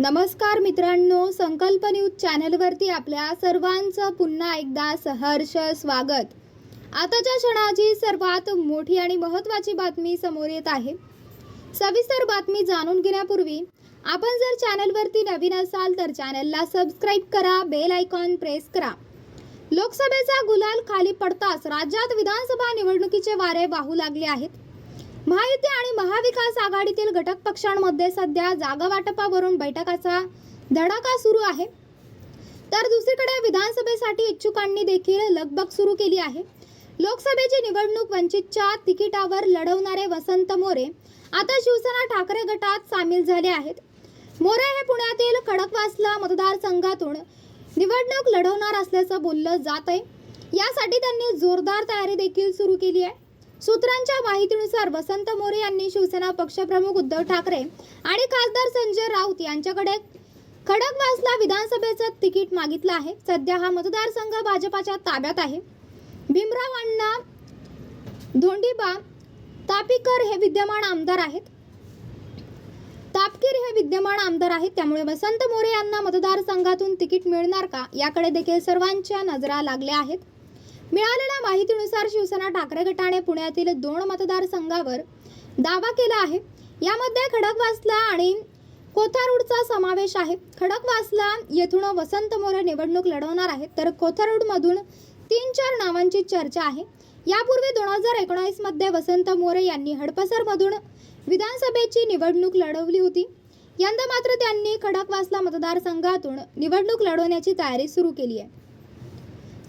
नमस्कार मित्रांनो संकल्प न्यूज चॅनलवरती आपल्या सर्वांचं पुन्हा एकदा सहर्ष स्वागत. आताच्या क्षणाची सर्वात मोठी आणि महत्त्वाची बातमी समोर येत आहे. सविस्तर बातमी जाणून घेण्यापूर्वी आपण जर चॅनलवरती नवीन असाल तर चॅनलला सबस्क्राईब करा बेल आयकॉन प्रेस करा. लोकसभेचा गुलाल खाली पडताच राज्यात विधानसभा निवडणुकीचे वारे वाहू लागले आहेत. महायुती आणि महाविकास आघाडीतील घटक पक्षांमध्ये सध्या जागा वाटपावरून बैठकाचा धडाका सुरू आहे. तर दुसरीकडे विधानसभेसाठी इच्छुकांनी देखील लगबग सुरू केली आहे. लोकसभेची निवडणूक वंचितच्या तिकिटावर लढवणारे वसंत मोरे आता शिवसेना ठाकरे गटात सामील झाले आहेत. मोरे हे पुण्यातील खडकवासला मतदारसंघातून निवडणूक लढवणार असल्याचं बोललं जात आहे यासाठी त्यांनी जोरदार तयारी देखील सुरू केली आहे. सूत्रांच्या माहितीनुसार वसंत मोरे यांनी शिवसेना पक्षप्रमुख उद्धव ठाकरे आणि खासदार संजय राऊत यांच्याकडे खडकवासला विधानसभेचं तिकीट मागितलं आहे. सध्या हा मतदारसंघ भाजपाच्या ताब्यात आहे. भीमराव अण्णा धोंडीबा तापीकर हे विद्यमान आमदार आहेत. तापकीर हे विद्यमान आमदार आहेत. त्यामुळे वसंत मोरे यांना मतदारसंघातून तिकीट मिळणार का? याकडे देखील सर्वांच्या नजरा लागल्या आहेत. मिळालेल्या माहितीनुसार शिवसेना ठाकरे गटाने पुण्यातील दोन मतदारसंघावर दावा केला आहे. यामध्ये खडकवासला आणि कोथारूडचा समावेश आहे. खडकवासला येथून वसंत मोरे निवडणूक लढवणार आहेत. तर कोथारूडमधून तीन चार नावांची चर्चा आहे. यापूर्वी दोन हजार एकोणावीसमध्ये वसंत मोरे यांनी हडपसरमधून विधानसभेची निवडणूक लढवली होती. यंदा मात्र त्यांनी खडकवासला मतदारसंघातून निवडणूक लढवण्याची तयारी सुरू केली आहे.